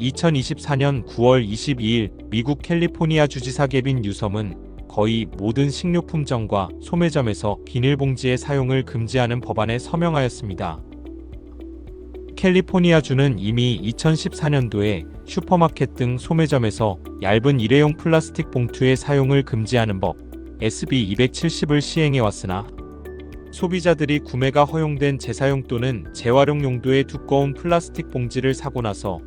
2024년 9월 22일 미국 캘리포니아 주지사 개빈 유섬은 거의 모든 식료품점과 소매점에서 비닐봉지의 사용을 금지하는 법안에 서명하였습니다. 캘리포니아주는 이미 2014년도에 슈퍼마켓 등 소매점에서 얇은 일회용 플라스틱 봉투의 사용을 금지하는 법 SB 270을 시행해 왔으나 소비자들이 구매가 허용된 재사용 또는 재활용 용도의 두꺼운 플라스틱 봉지를 사고 나서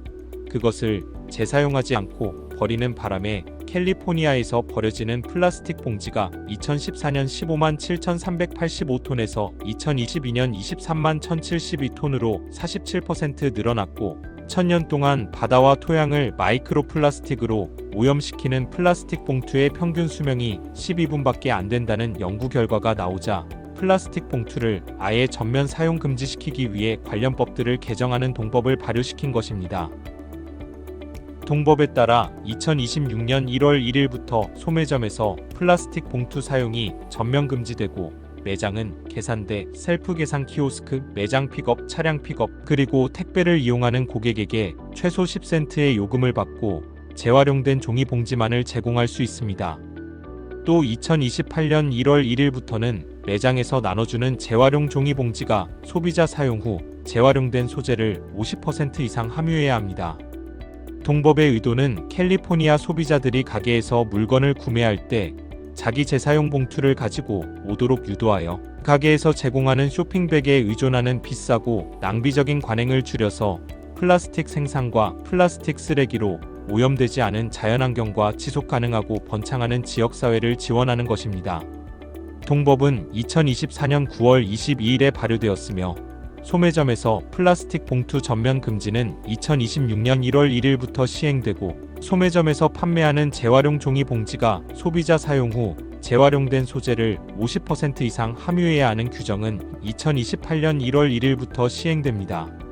그것을 재사용하지 않고 버리는 바람에 캘리포니아에서 버려지는 플라스틱 봉지가 2014년 15만 7,385톤에서 2022년 23만 1,072톤으로 47% 늘어났고 천년 동안 바다와 토양을 마이크로 플라스틱으로 오염시키는 플라스틱 봉투의 평균 수명이 12분밖에 안 된다는 연구 결과가 나오자 플라스틱 봉투를 아예 전면 사용 금지시키기 위해 관련 법들을 개정하는 동법을 발효시킨 것입니다. 동법에 따라 2026년 1월 1일부터 소매점에서 플라스틱 봉투 사용이 전면 금지되고 매장은 계산대, 셀프 계산 키오스크, 매장 픽업, 차량 픽업, 그리고 택배를 이용하는 고객에게 최소 10센트의 요금을 받고 재활용된 종이 봉지만을 제공할 수 있습니다. 또 2028년 1월 1일부터는 매장에서 나눠주는 재활용 종이 봉지가 소비자 사용 후 재활용된 소재를 50% 이상 함유해야 합니다. 동법의 의도는 캘리포니아 소비자들이 가게에서 물건을 구매할 때 자기 재사용 봉투를 가지고 오도록 유도하여 가게에서 제공하는 쇼핑백에 의존하는 비싸고 낭비적인 관행을 줄여서 플라스틱 생산과 플라스틱 쓰레기로 오염되지 않은 자연환경과 지속 가능하고 번창하는 지역사회를 지원하는 것입니다. 동법은 2024년 9월 22일에 발효되었으며 소매점에서 플라스틱 봉투 전면 금지는 2026년 1월 1일부터 시행되고 소매점에서 판매하는 재활용 종이 봉지가 소비자 사용 후 재활용된 소재를 50% 이상 함유해야 하는 규정은 2028년 1월 1일부터 시행됩니다.